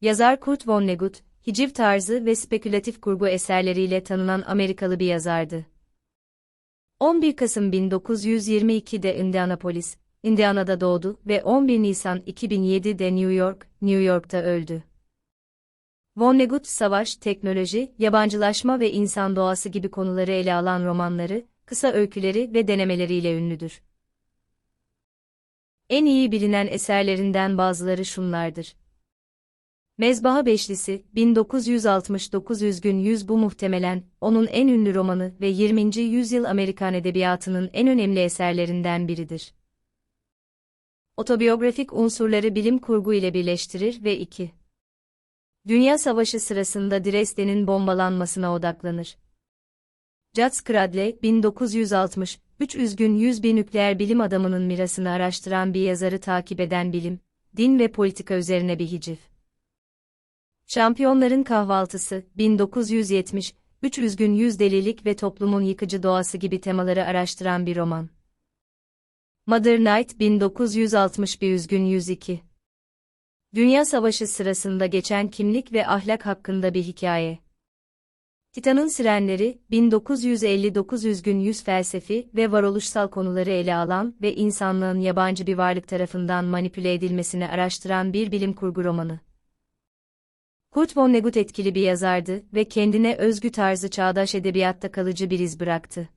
Yazar Kurt Vonnegut, hiciv tarzı ve spekülatif kurgu eserleriyle tanınan Amerikalı bir yazardı. 11 Kasım 1922'de Indianapolis, Indiana'da doğdu ve 11 Nisan 2007'de New York, New York'ta öldü. Vonnegut, savaş, teknoloji, yabancılaşma ve insan doğası gibi konuları ele alan romanları, kısa öyküleri ve denemeleriyle ünlüdür. En iyi bilinen eserlerinden bazıları şunlardır. Mezbaha Beşlisi, 1969 Üzgün Yüz bu muhtemelen, onun en ünlü romanı ve 20. yüzyıl Amerikan edebiyatının en önemli eserlerinden biridir. Otobiyografik unsurları bilim kurgu ile birleştirir ve 2. Dünya Savaşı sırasında Dresden'in bombalanmasına odaklanır. Jacques Cradle, 1960, 3 üzgün 100 bir nükleer bilim adamının mirasını araştıran bir yazarı takip eden bilim, din ve politika üzerine bir hicif. Şampiyonların Kahvaltısı, 1970, 3 üzgün yüz delilik ve toplumun yıkıcı doğası gibi temaları araştıran bir roman. Mother Night, 1961 üzgün 102. Dünya Savaşı sırasında geçen kimlik ve ahlak hakkında bir hikaye. Titan'ın Sirenleri, 1959 üzgün yüz felsefi ve varoluşsal konuları ele alan ve insanlığın yabancı bir varlık tarafından manipüle edilmesini araştıran bir bilim kurgu romanı. Kurt Vonnegut etkili bir yazardı ve kendine özgü tarzı çağdaş edebiyatta kalıcı bir iz bıraktı.